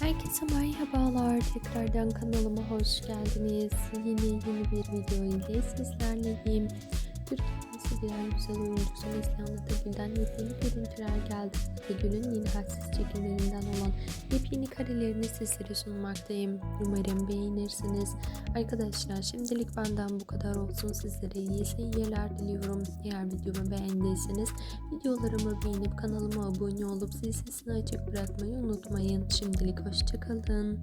Herkese merhabalar. Tekrardan kanalıma hoş geldiniz. Yine yeni bir video ile sizlerleyim. Türkiye'nin sevilen güzel oyuncusu Neslihan Atagül'den yepyeni görüntüler geldi. Atagül'ün yeni hadsiz çekimlerinden olan yepyeni karelerini sizlere sunmaktayım. Umarım beğenirsiniz. Arkadaşlar şimdilik benden bu kadar olsun. Sizlere iyi seyirler diliyorum. Eğer videomu beğendiyseniz videolarımı beğenip kanalıma abone olup zil sesini açık bırakmayı unutmayın. Şimdilik hoşçakalın.